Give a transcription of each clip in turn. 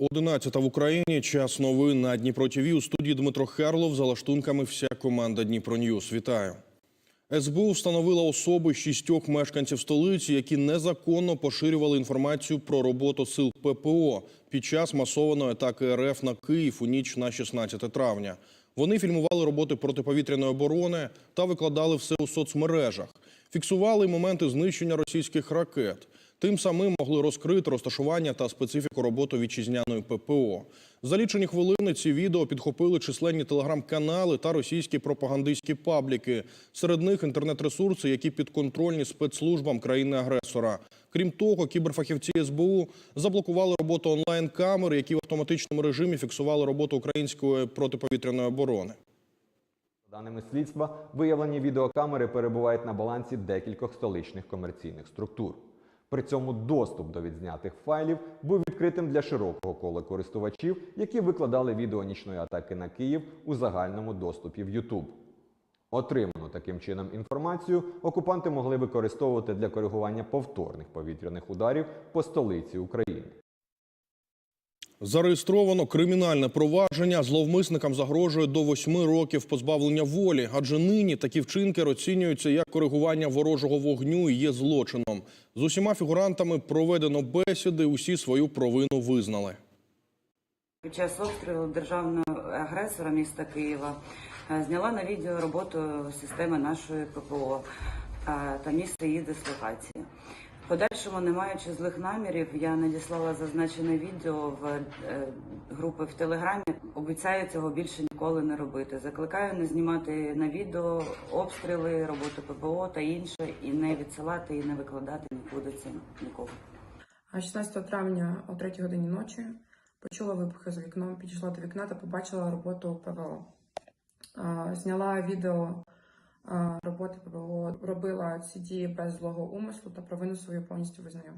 11 в Україні. Час новин на Дніпро ТВ. У студії Дмитро Харлов. За лаштунками вся команда Дніпро Ньюс. Вітаю. СБУ встановила особи шістьох мешканців столиці, які незаконно поширювали інформацію про роботу сил ППО під час масованої атаки РФ на Київ у ніч на 16 травня. Вони фільмували роботи протиповітряної оборони та викладали все у соцмережах. Фіксували моменти знищення російських ракет. Тим самим могли розкрити розташування та специфіку роботи вітчизняної ППО. За лічені хвилини ці відео підхопили численні телеграм-канали та російські пропагандистські пабліки. Серед них інтернет-ресурси, які підконтрольні спецслужбам країни-агресора. Крім того, кіберфахівці СБУ заблокували роботу онлайн-камер, які в автоматичному режимі фіксували роботу української протиповітряної оборони. Даними слідства, виявлені відеокамери перебувають на балансі декількох столичних комерційних структур. При цьому доступ до відзнятих файлів був відкритим для широкого кола користувачів, які викладали відео нічної атаки на Київ у загальному доступі в YouTube. Отриману таким чином інформацію окупанти могли використовувати для коригування повторних повітряних ударів по столиці України. Зареєстровано кримінальне провадження. Зловмисникам загрожує до восьми років позбавлення волі, адже нині такі вчинки розцінюються як коригування ворожого вогню і є злочином. З усіма фігурантами проведено бесіди. Усі свою провину визнали. Під час обстрілу державного агресора міста Києва е, зняла на відео роботу системи нашої ППО е, та місце її дислокації. Подальшому, не маючи злих намірів, я надіслала зазначене відео в е, групи в Телеграмі. Обіцяю цього більше ніколи не робити. Закликаю не знімати на відео обстріли, роботу ППО та інше, і не відсилати і не викладати нікуди це нікого. А 16 травня о 3 годині ночі почула вибухи за вікном, підійшла до вікна та побачила роботу ПВО. Зняла відео роботи ПВО, робила ці дії без злого умислу та провину свою повністю визнаю.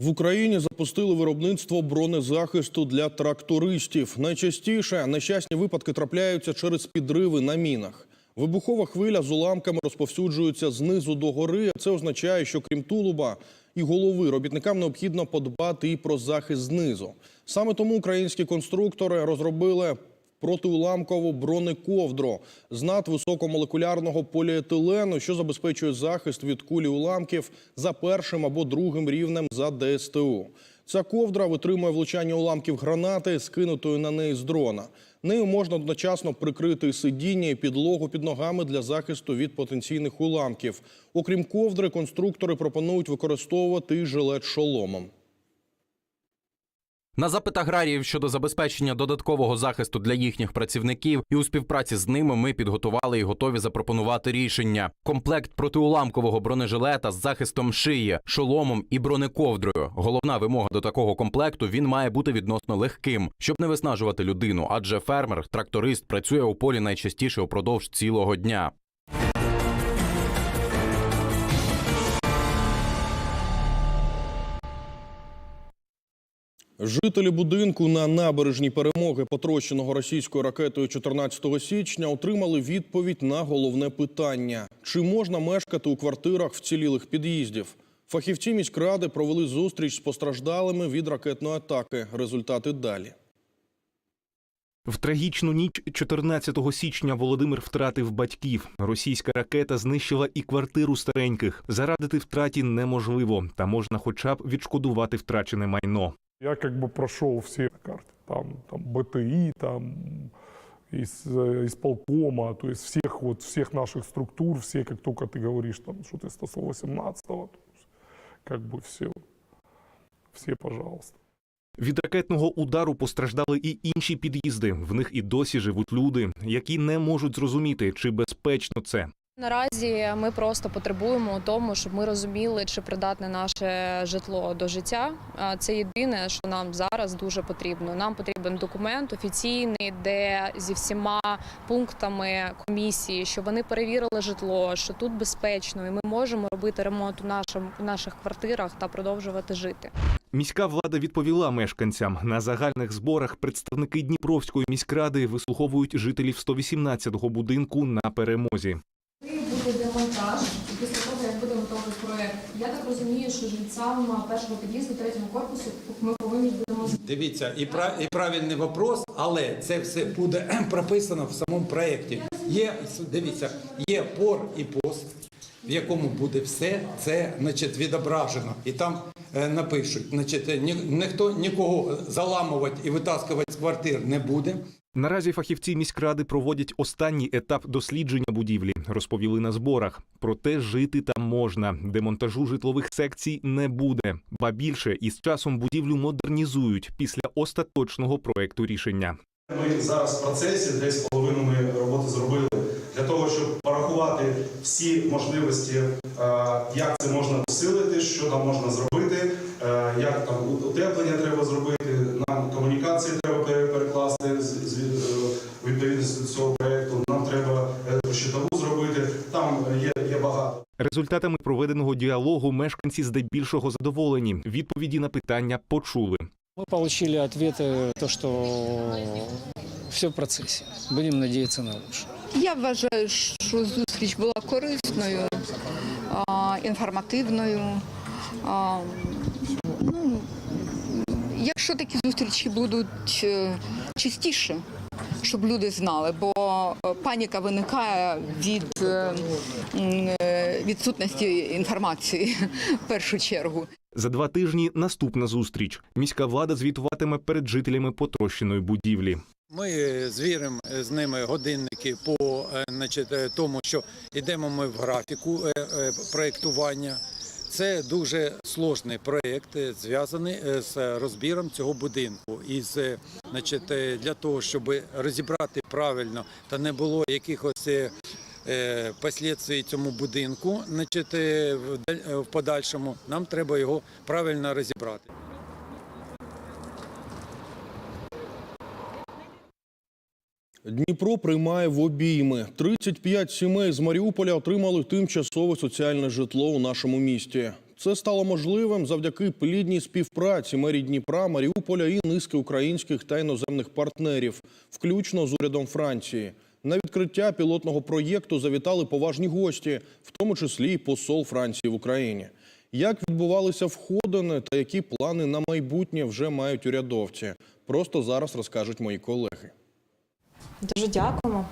В Україні запустили виробництво бронезахисту для трактористів. Найчастіше нещасні випадки трапляються через підриви на мінах. Вибухова хвиля з уламками розповсюджується знизу до гори. а Це означає, що крім тулуба і голови робітникам необхідно подбати і про захист знизу. Саме тому українські конструктори розробили протиуламкову бронековдру з надвисокомолекулярного поліетилену, що забезпечує захист від кулі уламків за першим або другим рівнем за ДСТУ. Ця ковдра витримує влучання уламків гранати, скинутої на неї з дрона. Нею можна одночасно прикрити сидіння і підлогу під ногами для захисту від потенційних уламків. Окрім ковдри, конструктори пропонують використовувати жилет шоломом. На запит аграріїв щодо забезпечення додаткового захисту для їхніх працівників і у співпраці з ними ми підготували і готові запропонувати рішення: комплект протиуламкового бронежилета з захистом шиї, шоломом і бронековдрою. Головна вимога до такого комплекту він має бути відносно легким, щоб не виснажувати людину, адже фермер, тракторист працює у полі найчастіше упродовж цілого дня. Жителі будинку на набережній перемоги, потрощеного російською ракетою 14 січня, отримали відповідь на головне питання: чи можна мешкати у квартирах вцілілих під'їздів? Фахівці міськради провели зустріч з постраждалими від ракетної атаки. Результати далі. В трагічну ніч 14 січня Володимир втратив батьків. Російська ракета знищила і квартиру стареньких. Зарадити втраті неможливо, та можна хоча б відшкодувати втрачене майно. Я как бы прошел все карты, там, там БТИ, там, из, э, исполкома, то есть всех, вот, всех наших структур, все, как только ты говоришь, там, что ты 118-го, то есть, как бы все, все, пожалуйста. Від ракетного удару постраждали і інші під'їзди. В них і досі живуть люди, які не можуть зрозуміти, чи безпечно це. Наразі ми просто потребуємо тому, щоб ми розуміли, чи придатне наше житло до життя. Це єдине, що нам зараз дуже потрібно. Нам потрібен документ офіційний, де зі всіма пунктами комісії, щоб вони перевірили житло, що тут безпечно, і ми можемо робити ремонт у у наших квартирах та продовжувати жити. Міська влада відповіла мешканцям на загальних зборах. Представники Дніпровської міськради вислуховують жителів 118-го будинку на перемозі. Буде демонтаж, після того, як буде готова проект. Я так розумію, що жильцям першого під'їзду, третього корпусу ми повинні будемо Дивіться, і, пра- і правильний вопрос, але це все буде прописано в самому проєкті. Є, дивіться, є пор і пост, в якому буде все це значить, відображено. І там е, напишуть, значить, ні, ніхто нікого заламувати і витаскувати з квартир не буде. Наразі фахівці міськради проводять останній етап дослідження будівлі, розповіли на зборах. Проте жити там можна. Демонтажу житлових секцій не буде. Ба більше із часом будівлю модернізують після остаточного проекту рішення. Ми зараз в процесі, десь половину ми роботи зробили для того, щоб порахувати всі можливості, е, як це можна посилити, що там можна зробити, е, як там утеплення треба зробити, нам комунікації треба пере- відповідності до цього проєкту, нам треба електрощитову зробити, там є, є багато. Результатами проведеного діалогу мешканці здебільшого задоволені. Відповіді на питання почули. Мы получили ответы, то, что все в процессе. Будем надеяться на лучшее. Я вважаю, що зустріч була корисною, інформативною. Ну, якщо такі зустрічі будуть е, частіше, щоб люди знали, бо е, паніка виникає від е, відсутності інформації в першу чергу. За два тижні наступна зустріч. Міська влада звітуватиме перед жителями потрощеної будівлі. Ми звіримо з ними годинники по значить, тому, що йдемо ми в графіку проєктування. Це дуже сложний проєкт, е, зв'язаний е, з розбіром цього будинку. І е, значить, для того, щоб розібрати правильно та не було якихось е, цьому будинку, значить, в подальшому, нам треба його правильно розібрати. Дніпро приймає в обійми. 35 сімей з Маріуполя отримали тимчасове соціальне житло у нашому місті. Це стало можливим завдяки плідній співпраці мерії Дніпра, Маріуполя і низки українських та іноземних партнерів, включно з урядом Франції. На відкриття пілотного проєкту завітали поважні гості, в тому числі й посол Франції в Україні. Як відбувалися входини та які плани на майбутнє вже мають урядовці? Просто зараз розкажуть мої колеги. Дуже дякуємо.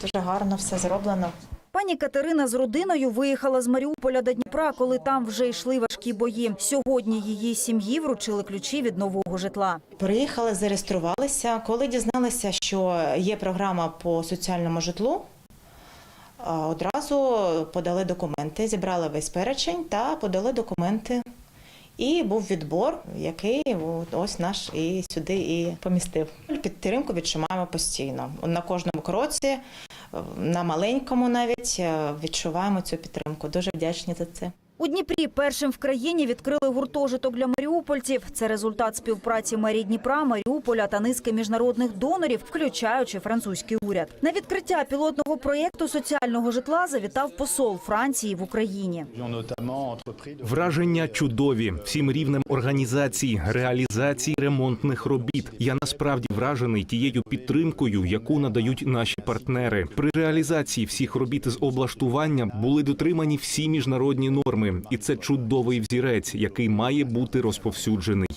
Дуже гарно все зроблено. Пані Катерина з родиною виїхала з Маріуполя до Дніпра, коли там вже йшли важкі бої. Сьогодні її сім'ї вручили ключі від нового житла. Приїхали, зареєструвалися. Коли дізналися, що є програма по соціальному житлу, одразу подали документи, зібрали весь перечень та подали документи. І був відбор, який ось наш і сюди і помістив. Підтримку відчуваємо постійно. На кожному кроці, е, на маленькому навіть е, відчуваємо цю підтримку. Дуже вдячні за це. У Дніпрі першим в країні відкрили гуртожиток для маріупольців. Це результат співпраці мерії Дніпра, Маріуполя та низки міжнародних донорів, включаючи французький уряд. На відкриття пілотного проєкту соціального житла завітав посол Франції в Україні. Враження чудові всім рівнем організації, реалізації ремонтних робіт. Я насправді вражений тією підтримкою, яку надають наші партнери. При реалізації всіх робіт з облаштування були дотримані всі міжнародні норми, і це чудовий взірець, який має бути розповсюджений.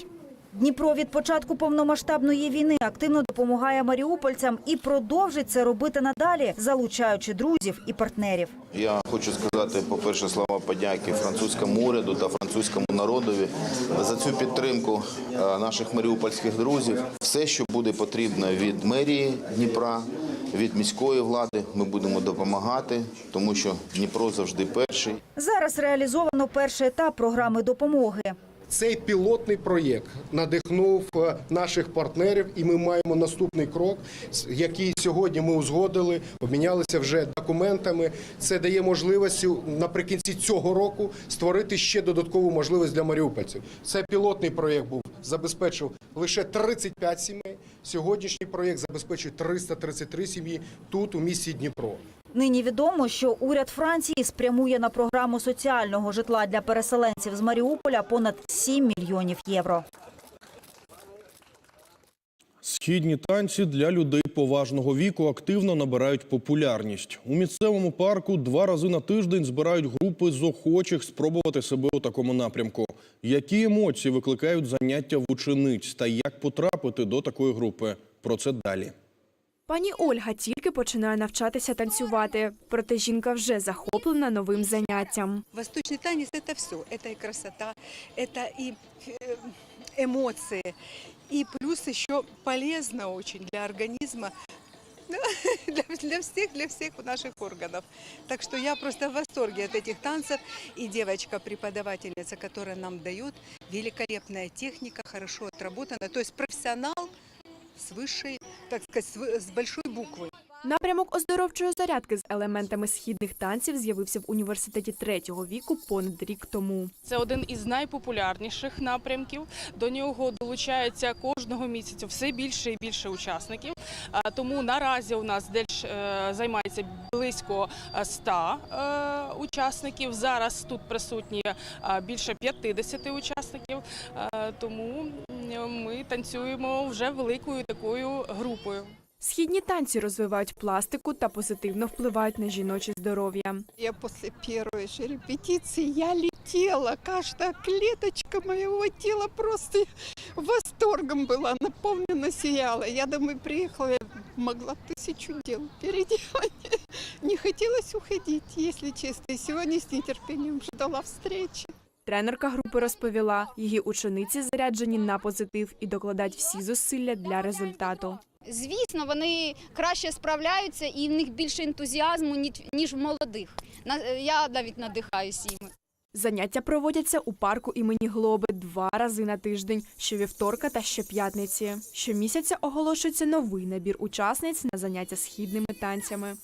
Дніпро від початку повномасштабної війни активно допомагає маріупольцям і продовжить це робити надалі, залучаючи друзів і партнерів. Я хочу сказати, по-перше, слова подяки французькому уряду та французькому народові за цю підтримку е, наших маріупольських друзів. Все, що буде потрібно від мерії Дніпра, від міської влади, ми будемо допомагати, тому що Дніпро завжди перший. Зараз реалізовано перший етап програми допомоги. Цей пілотний проєкт надихнув е, наших партнерів, і ми маємо наступний крок, який сьогодні ми узгодили, обмінялися вже документами. Це дає можливість наприкінці цього року створити ще додаткову можливість для маріупольців. Це пілотний проєкт був забезпечив лише 35 сімей. Сьогоднішній проєкт забезпечує 333 сім'ї тут, у місті Дніпро. Нині відомо, що уряд Франції спрямує на програму соціального житла для переселенців з Маріуполя понад 7 мільйонів євро. Східні танці для людей поважного віку активно набирають популярність. У місцевому парку два рази на тиждень збирають групи з охочих спробувати себе у такому напрямку. Які емоції викликають заняття в учениць та як потрапити до такої групи? Про це далі. Пані Ольга тільки починає навчатися танцювати, проте жінка вже захоплена новим заняттям. Восточный танец – это все. Это и красота, это и э, эмоции. И плюс еще полезно очень для организма, для, для всех, для всех наших органов. Так что я просто в восторге от этих танцев. И девочка-преподавательница, которая нам дает, великолепная техника, хорошо отработана. То есть профессионал с высшей, так сказать, с большой буквы. Напрямок оздоровчої зарядки з елементами східних танців з'явився в університеті третього віку понад рік тому. Це один із найпопулярніших напрямків. До нього долучається кожного місяця все більше і більше учасників. Тому наразі у нас десь е, займається близько е, 100 е, учасників. Зараз тут присутні більше 50 учасників. Тому ми танцюємо вже великою такою групою. Східні танці розвивають пластику та позитивно впливають на жіноче здоров'я. Я после первой же репетиции я летела, каждая клеточка моего тела просто восторгом была, наполнена сияла. Я домой приехала, я могла тысячу дел переделать. Не хотелось уходить, если честно. И сегодня с нетерпением ждала встречи. Тренерка групи розповіла, її учениці заряджені на позитив і докладають всі зусилля для результату. Звісно, вони краще справляються і в них більше ентузіазму, ніж- в молодих. На- Я навіть надихаюся їм. Заняття проводяться у парку імені Глоби два рази на тиждень, щовівторка та щоп'ятниці. Щомісяця оголошується новий набір учасниць на заняття східними танцями.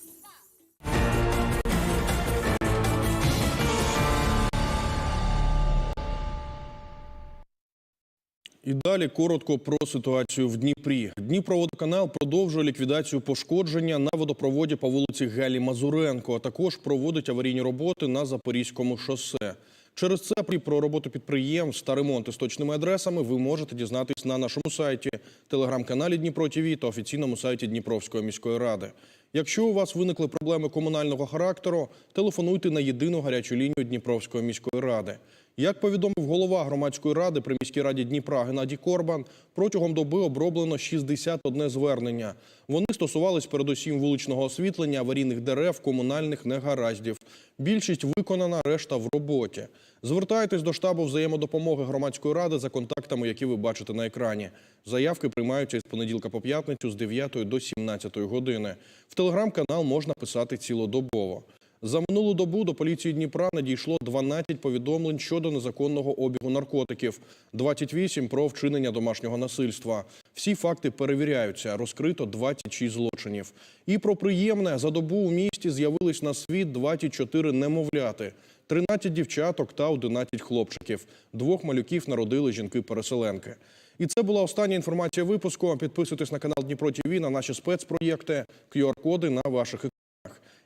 І далі коротко про ситуацію в Дніпрі. Дніпроводоканал продовжує ліквідацію пошкодження на водопроводі по вулиці Галі Мазуренко, а також проводить аварійні роботи на Запорізькому шосе. Через це про роботу підприємств та ремонти з точними адресами ви можете дізнатись на нашому сайті, телеграм-каналі Дніпро ТВ та офіційному сайті Дніпровської міської ради. Якщо у вас виникли проблеми комунального характеру, телефонуйте на єдину гарячу лінію Дніпровської міської ради. Як повідомив голова громадської ради при міській раді Дніпра Геннадій Корбан, протягом доби оброблено 61 звернення. Вони стосувались передусім вуличного освітлення, аварійних дерев, комунальних негараздів. Більшість виконана, решта в роботі. Звертайтесь до штабу взаємодопомоги громадської ради за контактами, які ви бачите на екрані. Заявки приймаються із понеділка по п'ятницю з 9 до 17 години. В телеграм-канал можна писати цілодобово. За минулу добу до поліції Дніпра надійшло 12 повідомлень щодо незаконного обігу наркотиків, 28 про вчинення домашнього насильства. Всі факти перевіряються. Розкрито 26 злочинів. І про приємне за добу у місті з'явились на світ 24 немовляти, 13 дівчаток та 11 хлопчиків. Двох малюків народили жінки-переселенки. І це була остання інформація випуску. Підписуйтесь на канал Дніпро ТВ, на наші спецпроєкти, QR-коди на ваших екранах.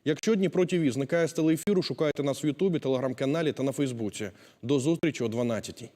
Якщо Дніпро ТВ зникає з телеефіру, шукайте нас в Ютубі, телеграм-каналі та на Фейсбуці. До зустрічі о 12-й.